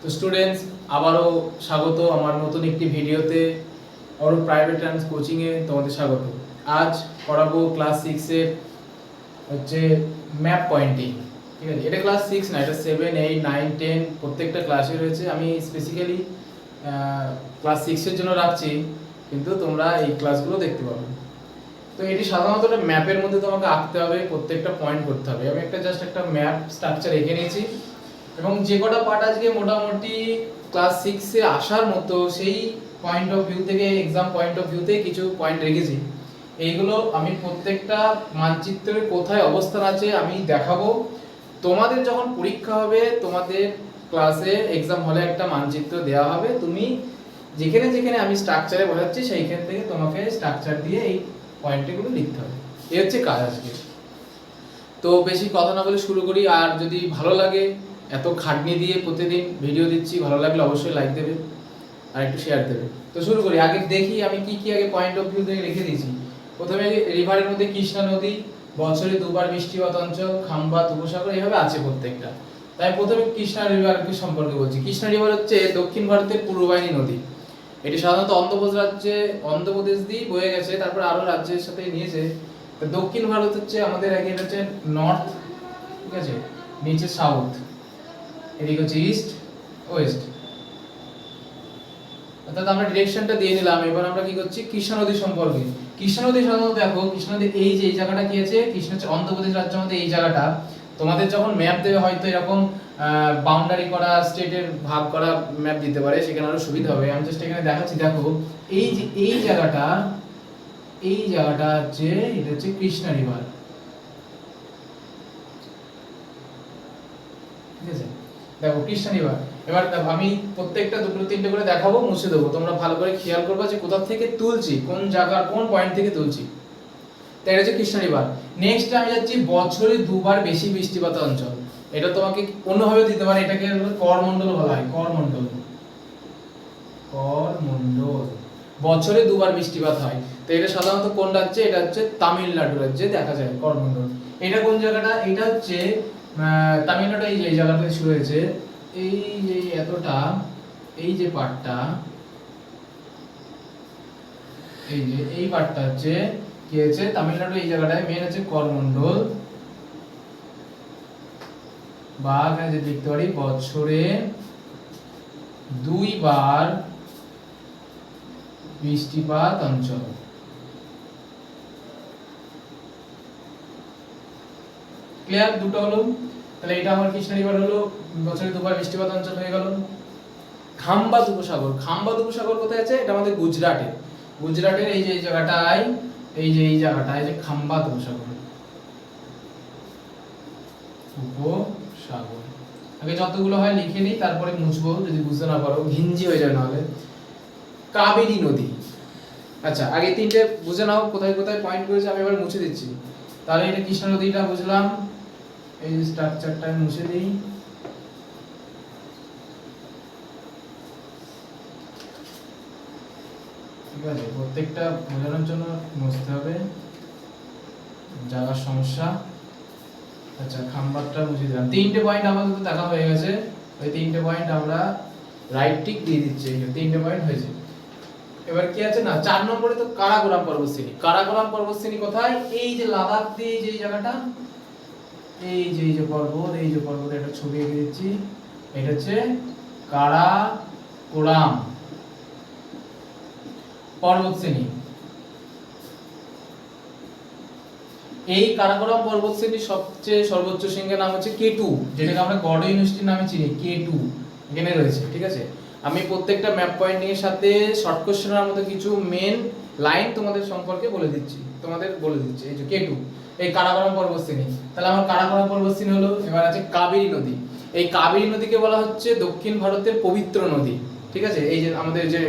তো স্টুডেন্টস আবারও স্বাগত আমার নতুন একটি ভিডিওতে। অরূপ প্রাইভেট অ্যান্ড কোচিংয়ে তোমাদের স্বাগত। আজ পড়াবো ক্লাস সিক্সের হচ্ছে ম্যাপ পয়েন্টিং ঠিক আছে? এটা ক্লাস সিক্স না, এটা সেভেন এইট নাইন টেন প্রত্যেকটা ক্লাসে রয়েছে। আমি স্পেসিক্যালি ক্লাস সিক্সের জন্য রাখছি, কিন্তু তোমরা এই ক্লাসগুলো দেখতে পাবে। তো এটি সাধারণত একটা ম্যাপের মধ্যে তোমাকে আঁকতে হবে, প্রত্যেকটা পয়েন্ট করতে হবে। আমি একটা জাস্ট একটা ম্যাপ স্ট্রাকচার এঁকে নিয়েছি। এবং যে কটা পার্ট আজকে মোটামুটি ক্লাস সিক্সে আসার মতো, সেই পয়েন্ট অফ ভিউ থেকে এক্সাম পয়েন্ট অফ ভিউতে কিছু পয়েন্ট রেখেছি। এইগুলো আমি প্রত্যেকটা মানচিত্রের কোথায় অবস্থান আছে আমি দেখাবো। তোমাদের যখন পরীক্ষা হবে, তোমাদের ক্লাসে এক্সাম হলে একটা মানচিত্র দেওয়া হবে। তুমি যেখানে যেখানে আমি স্ট্রাকচারে বোঝাচ্ছি সেইখান থেকে তোমাকে স্ট্রাকচার দিয়ে এই পয়েন্টগুলো লিখতে হবে। এই হচ্ছে কাজ আজকে। তো বেশি কথা না বলে শুরু করি। আর যদি ভালো লাগে এত খাটনি দিয়ে প্রতিদিন ভিডিও দিচ্ছি, ভালো লাগলে অবশ্যই লাইক দেবে আর একটু শেয়ার দেবে। তো শুরু করি, আগে দেখি আমি কি কি আগে পয়েন্ট অফ ভিউ থেকে রেখে দিয়েছি। প্রথমে রিভারের মধ্যে কৃষ্ণা নদী বছরে দুবার বৃষ্টিপাত অঞ্চল খাম্বাত উপসাগর এইভাবে আছে প্রত্যেকটা। তাই প্রথমে কৃষ্ণা রিভার সম্পর্কে বলছি। কৃষ্ণা রিভার হচ্ছে দক্ষিণ ভারতের পূর্ববাহিনী নদী। এটি সাধারণত অন্ধ্রপ্রদেশ রাজ্যে, অন্ধ্রপ্রদেশ দিয়ে বয়ে গেছে, তারপর আরও রাজ্যের সাথে নিয়েছে। দক্ষিণ ভারত হচ্ছে আমাদের আগে হচ্ছে নর্থ ঠিক আছে? নিচে সাউথ এদিকে হচ্ছে ইস্ট ওয়েস্ট অর্থাৎ আমরা ডিরেকশনটা দিয়ে নিলাম। এবার আমরা কি করছি? কৃষ্ণ নদী সম্পর্কে। কৃষ্ণ নদী সাধারণত দেখো, কৃষ্ণ নদী এই যে এই জায়গাটা কি আছে? কৃষ্ণ হচ্ছে অন্ধ্রপ্রদেশ রাজ্যের মধ্যে এই জায়গাটা। তোমাদের যখন ম্যাপ দেবে, হয়তো এরকম বাউন্ডারি করা স্টেটের ভাগ করা ম্যাপ দিতে পারে, সেখানে আরও সুবিধা হবে। আমি জাস্ট এখানে দেখাচ্ছি, দেখো, এই যে এই জায়গাটা এই জায়গাটা হচ্ছে, এটা হচ্ছে কৃষ্ণা রিভার ঠিক আছে দেখো কৃষ্ণা রিভার এবার আমি প্রত্যেকটা দুটো তিনটে করে দেখাবো, মুছে দেবো। তোমরা ভালো করে খেয়াল করবা যে কোথা থেকে তুলছি, কোন জায়গার, কোন পয়েন্ট থেকে তুলছি। তাই এটা হচ্ছে কৃষ্ণা রিভার নেক্সট আমি যাচ্ছি বছরে দুবার বেশি বৃষ্টিপাত অঞ্চল। এটা তোমাকে অন্যভাবে দিতে পারে, এটাকে করমণ্ডল বলা হয়, করমণ্ডল। করমণ্ডল। বছরে দুবার বৃষ্টিপাত হয়। তো এটা সাধারণত কোন রাজ্যে? এটা হচ্ছে তামিলনাড়ু রাজ্যে দেখা যায়, করমণ্ডল। এটা কোন জায়গাটা? এটা হচ্ছে তামিলনাড়ু এই যে, এই জায়গাটা শুরু হয়েছে। এই যে এতটা, এই যে পার্টটা এই যে, এই পার্টটা হচ্ছে কি হয়েছে? তামিলনাড়ু এই জায়গাটায় মেন হচ্ছে করমণ্ডল। বা এখানে যে লিখতে পারি, বছরে দুইবার বৃষ্টিপাত অঞ্চল। ক্লিয়ার দুটো হলো। তাহলে এটা আমার কৃষ্ণ রিভার হলো, বছরে দুবার বৃষ্টিপাত অঞ্চল হয়ে গেল। খাম্বাত উপসাগর খাম্বাত উপসাগর কোথায় আছে? এটা আমাদের গুজরাটে। গুজরাটের এই যে এই জায়গাটায়, এই যে এই জায়গাটায় যে খাম্বাত উপসাগর উপসাগর আগে যতগুলো হয় লিখে নিই, তারপরে মুছবো, যদি বুঝতে না পারো, ঘিঞ্জি হয়ে যায় নাহলে। কাবেরী নদী। আচ্ছা আগে তিনটে বুঝে নাও, কোথায় কোথায় পয়েন্ট করেছে, আমি এবার মুছে দিচ্ছি। তাহলে এটা কৃষ্ণ নদীটা বুঝলাম। এই স্ট্রাকচারটা মুছে দিই। ঠিক আছে, প্রত্যেকটা বোঝানোর জন্য মুছতে হবে। সমস্যা। আচ্ছা খাম্বারটা মুছে দিলাম। তিনটে পয়েন্ট আমাদের দেখা হয়ে গেছে। ওই তিনটে পয়েন্ট আমরা রাইট টিক দিয়ে দিচ্ছি। তিনটে পয়েন্ট হয়েছে। এবার কি আছে না? চার নম্বরে তো কারাকোরাম পর্বতশ্রেণী। কারাকোরাম পর্বতশ্রেণী কোথায়? এই যে লাদাখ দিয়ে যে জায়গাটা এই যে এই যে পর্বত, এই যে পর্বত একটা ছবি এঁকে দিচ্ছি। এটা হচ্ছে কারাকোরাম। পর্বতশ্রেণী এই কারাকোরাম পর্বতশ্রেণীর সবচেয়ে সর্বোচ্চ শৃঙ্গের নাম হচ্ছে কে টু যেটাকে আমরা গড ইউনিভার্সিটির নামে চিনি কে টু এখানে রয়েছে, ঠিক আছে? আমি প্রত্যেকটা ম্যাপ পয়েন্টের সাথে শর্ট কোশ্চেনের মধ্যে কিছু মেন লাইন তোমাদের সম্পর্কে বলে দিচ্ছি, তোমাদের বলে দিচ্ছি, এই যে কে টু এই কারাকোরাম পর্বতশ্রেণী। তাহলে আমার কারাকোরাম পর্বতশ্রেণী হলো, এবার আছে কাবেরী নদী। এই কাবেরী নদীকে বলা হচ্ছে দক্ষিণ ভারতের পবিত্র নদী, ঠিক আছে? এই যে আমাদের যে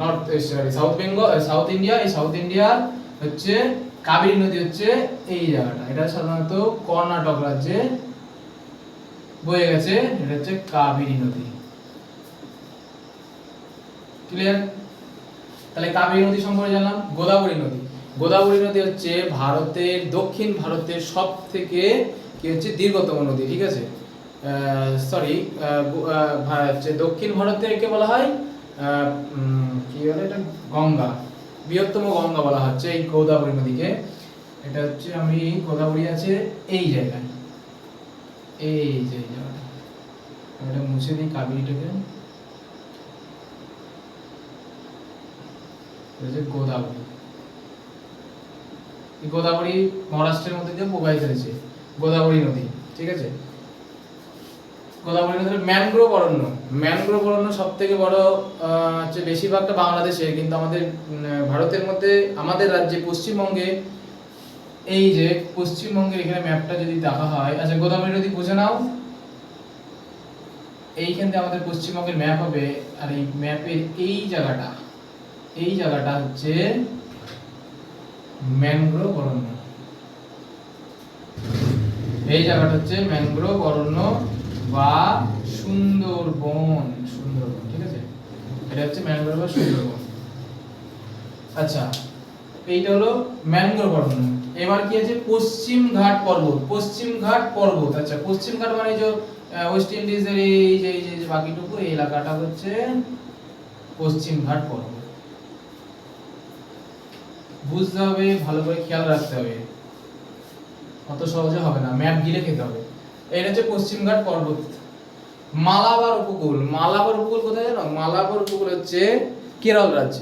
north sorry south Bengal south India এই সাউথ ইন্ডিয়ার হচ্ছে, কাবেরী নদী হচ্ছে এই জায়গাটা। এটা সাধারণত কর্ণাটক রাজ্যে বয়ে গেছে, এটা হচ্ছে কাবেরী নদী। ক্লিয়ার তাহলে কাবেরী নদী সম্পর্কে জানলাম, গোদাবরী নদী। গোদাবরী নদী হচ্ছে ভারতের, দক্ষিণ ভারতের সব থেকে কি হচ্ছে, দীর্ঘতম নদী, ঠিক আছে? সরি হচ্ছে দক্ষিণ ভারতে একে বলা হয় কি বলে এটা? গঙ্গা, বৃহত্তম গঙ্গা বলা হচ্ছে এই গোদাবরী নদীকে। এটা হচ্ছে আমি, গোদাবরী আছে এই জায়গায়। এই যে জায়গাটা। এটা মুছে দিই কাবেরিটাকে। গোদাবরী এই গোদাবরী মহারাষ্ট্রের মধ্যে দিয়ে প্রবাহিত হয়েছে গোদাবরী নদী, ঠিক আছে? গোদাবরী নদীর ম্যানগ্রোভ অরণ্য ম্যানগ্রোভ অরণ্য সব থেকে বড় হচ্ছে বেশিরভাগটা বাংলাদেশে কিন্তু আমাদের ভারতের মধ্যে, আমাদের রাজ্যে, পশ্চিমবঙ্গে, এই যে পশ্চিমবঙ্গের এখানে ম্যাপটা যদি দেখা হয় আচ্ছা গোদাবরী নদী বুঝে নাও। এইখান থেকে আমাদের পশ্চিমবঙ্গের ম্যাপ হবে, আর এই ম্যাপের এই জায়গাটা। এই জায়গাটা হচ্ছে ম্যানগ্রোভ অরণ্য। এই জায়গাটা হচ্ছে ম্যানগ্রোভ অরণ্য বা সুন্দরবন। সুন্দরবন, ঠিক আছে? এটা হচ্ছে ম্যানগ্রোভ বা সুন্দরবন। আচ্ছা এইটা হলো ম্যানগ্রোভ অরণ্য। এবার কি আছে? পশ্চিম ঘাট পর্বত। পশ্চিম ঘাট পর্বত আচ্ছা পশ্চিম ঘাট মানে যে ওয়েস্ট ইন্ডিজের এই যে এই যে বাকিটুকু, এই এলাকাটা হচ্ছে পশ্চিম ঘাট পর্বত। বুঝতে হবে, ভালো করে খেয়াল রাখতে হবে। অত সহজে হবে না, ম্যাপ গিলে খেতে হবে। এটা হচ্ছে পশ্চিমঘাট পর্বত। মালাবার উপকূল। মালাবার উপকূল কোথায় জানো? মালাবার উপকূল হচ্ছে কেরল রাজ্যে।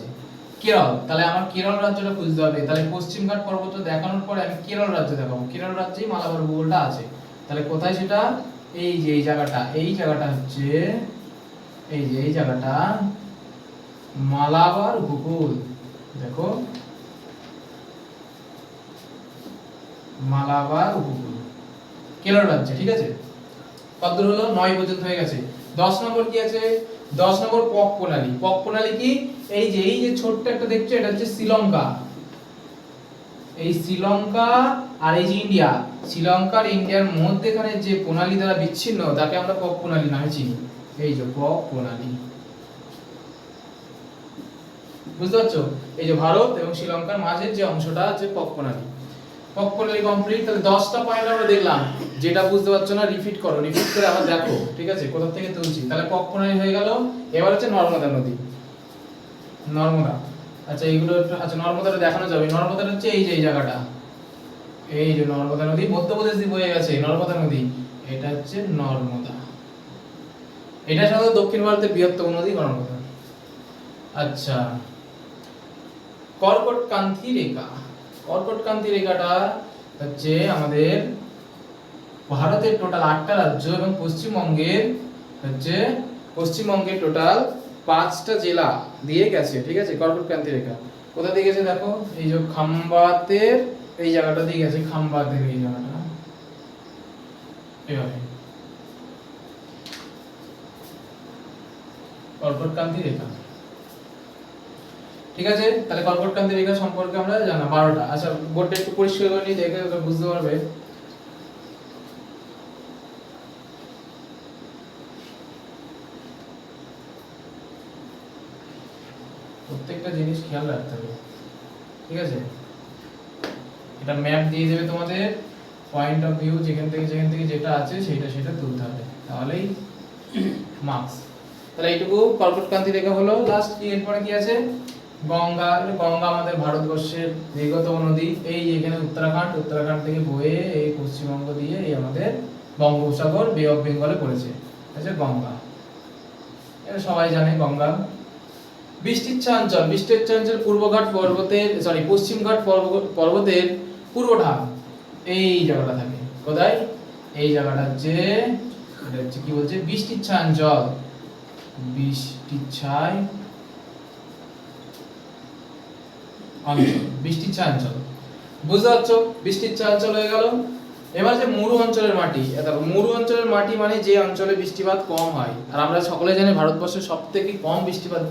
কেরল, তাহলে আমার কেরল রাজ্যটা খুঁজতে হবে। তাহলে পশ্চিমঘাট পর্বত দেখানোর পরে আমি কেরল রাজ্য দেখাবো। কেরল রাজ্যেই মালাবার উপকূলটা আছে। তাহলে কোথায় সেটা? এই যে, এই জায়গাটা। এই জায়গাটা হচ্ছে, এই যে, এই জায়গাটা মালাবার উপকূল। দেখো মালাবার উপকূল। কেরল রাজ্যে ঠিক আছে? কত দূর হলো? নয় পর্যন্ত হয়ে গেছে। দশ নম্বর কি আছে? দশ নম্বর পক প্রণালী। পক প্রণালী কি? এই যে এই যে ছোট্ট একটা দেখছ, এটা হচ্ছে শ্রীলঙ্কা। এই শ্রীলঙ্কা আর এই যে ইন্ডিয়া। শ্রীলঙ্কার ইন্ডিয়ার মধ্যেখানে যে প্রণালী দ্বারা বিচ্ছিন্ন, তাকে আমরা পক প্রণালী নামে চিনি। এই যে পক প্রণালী। বুঝতে পারছ? এই যে ভারত এবং শ্রীলঙ্কার মাঝের যে অংশটা আছে পক প্রণালী। পক কমপ্লিট তাহলে দশটা পয়েন্ট আমরা দেখলাম, যেটা বুঝতে পারছ না রিপিট করো রিপিট করে আবার দেখো, ঠিক আছে? কোথা থেকে তুলছি? তাহলে পক হয়ে গেল, এবার হচ্ছে নর্মদা নদী। নর্মদা। আচ্ছা এইগুলো আচ্ছা নর্মদাটা দেখানো যাবে। নর্মদাটা হচ্ছে এই যে, এই জায়গাটা। এই যে নর্মদা নদী, মধ্যপ্রদেশ দিয়ে বয়ে গেছে নর্মদা নদী। এটা হচ্ছে নর্মদা। এটা সাধারণত দক্ষিণ ভারতের বৃহত্তম নদী, নর্মদা। আচ্ছা। কর্কট কান্তি রেখা। কর্কট কান্তি রেখাটা হচ্ছে আমাদের ভারতের টোটাল আটটা রাজ্য এবং পশ্চিমবঙ্গের হচ্ছে পশ্চিমবঙ্গের টোটাল পাঁচটা জেলা দিয়ে গেছে, ঠিক আছে? কর্কট ক্রান্তি রেখা। কোথা দিয়ে গেছে দেখো? এই যে খাম্বাতের এই জায়গাটা দিয়ে গেছে খাম্বাতের এই জায়গাটা। এভাবে। কর্কট ক্রান্তি রেখা। ঠিক আছে? তাহলে কর্কট ক্রান্তি রেখা সম্পর্কে আমরা জানা বারোটা। আচ্ছা বোর্ডটা একটু পরিষ্কার করে নিই দেখে বুঝতে পারবে। প্রত্যেকটা জিনিস খেয়াল রাখতে হবে। ঠিক আছে? এটা ম্যাপ দিয়ে দেবে তোমাদের পয়েন্ট অফ ভিউ যেখান থেকে যেখান থেকে যেটা আছে, সেটা সেটা তুলতে হবে। তাহলেই মার্কস তাহলে এইটুকু কর্কটকান্তি রেখা হলো। লাস্ট কি? এরপরে কি আছে? গঙ্গা গঙ্গা আমাদের ভারতবর্ষের দীর্ঘতম নদী। এই এখানে উত্তরাখণ্ড উত্তরাখণ্ড থেকে বয়ে এই পশ্চিমবঙ্গ দিয়ে এই আমাদের বঙ্গোপসাগর বে অফ বেঙ্গলে পড়েছে। আছে গঙ্গা। এটা সবাই জানে গঙ্গা। বৃষ্টিচ্ছা অঞ্চল বৃষ্টিচ্ছা অঞ্চল পূর্বঘাট পর্বতের সরি পশ্চিমঘাট পর্ব- পর্বতের পূর্ব ঢাক এই জায়গাটা থাকে। কোথায়? এই জায়গাটা হচ্ছে, এটা হচ্ছে কি বলছে? বৃষ্টিচ্ছা অঞ্চল বৃষ্টিচ্ছায় অঞ্চল বৃষ্টিচ্ছা অঞ্চল বুঝতে পারছ? বৃষ্টিচ্ছা অঞ্চল হয়ে গেল। এবার যে মরু অঞ্চলের মাটি দেখো, মরু অঞ্চলের মাটি মানে যে অঞ্চলে বৃষ্টিপাত কম হয়। আর আমরা সকলে জানি ভারতবর্ষের সব থেকে কম বৃষ্টিপাত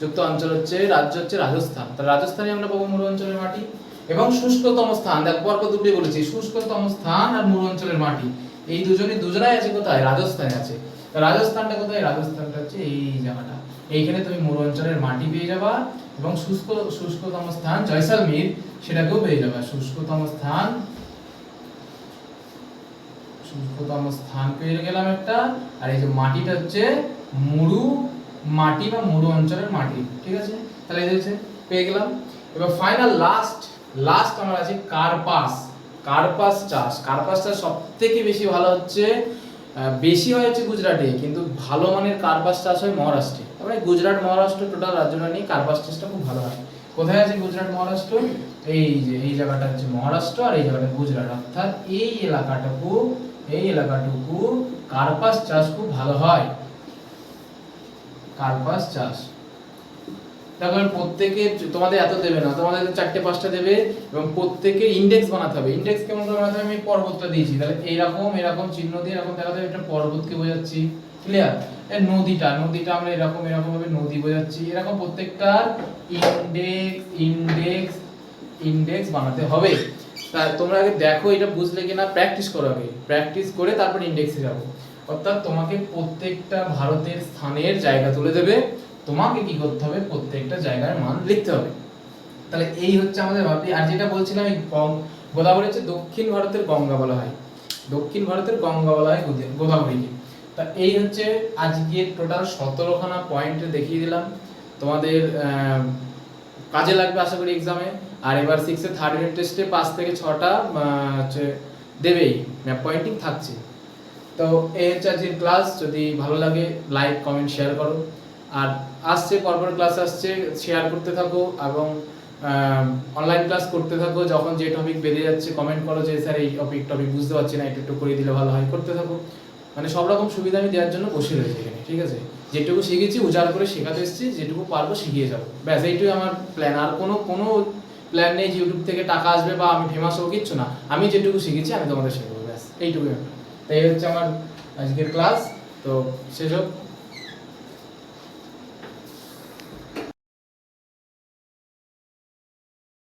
যুক্ত অঞ্চল হচ্ছে, রাজ্য হচ্ছে রাজস্থান। তাহলে রাজস্থানে আমরা পাবো মরু অঞ্চলের মাটি। এবং শুষ্কতম স্থান, দেখ, পরপর দুটি বলেছি, শুষ্কতম স্থান আর মরু অঞ্চলের মাটি। এই দুজনই দুজনাই আছে কোথায়? রাজস্থানে আছে। তা রাজস্থানটা কোথায়? রাজস্থানটা হচ্ছে এই জায়গাটা। এইখানে তুমি মরু অঞ্চলের মাটি পেয়ে যাবা এবং শুষ্ক, শুষ্কতম স্থান জয়সালমীর সেটাকেও পেয়ে যাবা। শুষ্কতম স্থান শুষ্কতম স্থান পেয়ে গেলাম একটা। আর এই যে মাটিটা হচ্ছে মরু মাটি বা মরু অঞ্চলের মাটি, ঠিক আছে? তাহলে এই হচ্ছে, পেয়ে গেলাম। এবার ফাইনাল লাস্ট লাস্ট আমার আছে কার্পাস। কার্পাস চাষ। কার্পাস চাষ সব থেকে বেশি ভালো হচ্ছে বেশি হয় হচ্ছে গুজরাটে, কিন্তু ভালো মানের কার্পাস চাষ হয় মহারাষ্ট্রে। তারপরে গুজরাট, মহারাষ্ট্র টোটাল রাজ্যটা নিয়ে কার্পাস চাষটা খুব ভালো হয়। কোথায় আছে গুজরাট, মহারাষ্ট্র? এই যে, এই জায়গাটা হচ্ছে মহারাষ্ট্র আর এই জায়গাটা গুজরাট। অর্থাৎ এই এলাকাটুকু এই এলাকাটুকু কার্পাস চাষ খুব ভালো হয়। কার্পাস চাষ তারপর প্রত্যেকে তোমাদের এত দেবে না, তোমাদের চারটে, পাঁচটা দেবে এবং প্রত্যেকের ইন্ডেক্স বানাতে হবে। ইন্ডেক্স কেমন বানাতে হবে? আমি পর্বতটা দিয়েছি। তাহলে এইরকম, এরকম চিহ্ন দিয়ে এরকম দেখাতে হবে। এটা পর্বতকে বোঝাচ্ছি। ক্লিয়ার নদীটা নদীটা আমরা এরকম এরকম ভাবে নদী বোঝাচ্ছি। এরকম প্রত্যেকটার ইন্ডেক্স ইন্ডেক্স ইন্ডেক্স বানাতে হবে। তা তোমরা আগে দেখো, এটা বুঝলে কিনা প্র্যাকটিস করো আগে। প্র্যাকটিস করে তারপর ইন্ডেক্সে যাব। অর্থাৎ তোমাকে প্রত্যেকটা ভারতের স্থানের জায়গা তুলে দেবে। তোমাকে কি করতে হবে? প্রত্যেকটা জায়গার মান লিখতে হবে। তাহলে এই হচ্ছে আমাদের ভাবি আর যেটা বলছিলাম, এই গোদাবরী হচ্ছে দক্ষিণ ভারতের গঙ্গা বলা হয়। দক্ষিণ ভারতের গঙ্গা বলা হয় গোদে- গোদাবরীকে। তা এই হচ্ছে আজকে টোটাল সতেরোখানা পয়েন্ট দেখিয়ে দিলাম। তোমাদের কাজে লাগবে আশা করি এক্সামে আর এবার সিক্সের থার্ড ইউনিট টেস্টে পাঁচ থেকে ছটা হচ্ছে দেবেই। ম্যাপ পয়েন্টিং থাকছে। তো এই হচ্ছে আজকের ক্লাস যদি ভালো লাগে লাইক কমেন্ট শেয়ার করো। আর আসছে, পরপর ক্লাস আসছে শেয়ার করতে থাকো এবং অনলাইন ক্লাস করতে থাকো। যখন যে টপিক বেড়ে যাচ্ছে কমেন্ট করো যে, স্যার, এই টপিক টপিক বুঝতে পারছি না, একটু একটু করে দিলে ভালো হয়। করতে থাকো। মানে সব রকম সুবিধা আমি দেওয়ার জন্য বসে রয়েছি এখানে, ঠিক আছে? যেটুকু শিখেছি, উজাড় করে শেখাতে এসেছি, যেটুকু পারব শিখিয়ে যাব। ব্যাস এইটুকু আমার প্ল্যান আর কোনো কোনো প্ল্যান নেই যে ইউটিউব থেকে টাকা আসবে বা আমি ফেমাস হোক কিচ্ছু না। আমি যেটুকু শিখেছি, আমি তোমাদের শেখাবো, ব্যাস, এইটুকুই। তাই হচ্ছে আমার আজকের ক্লাস তো, শেষ হোক।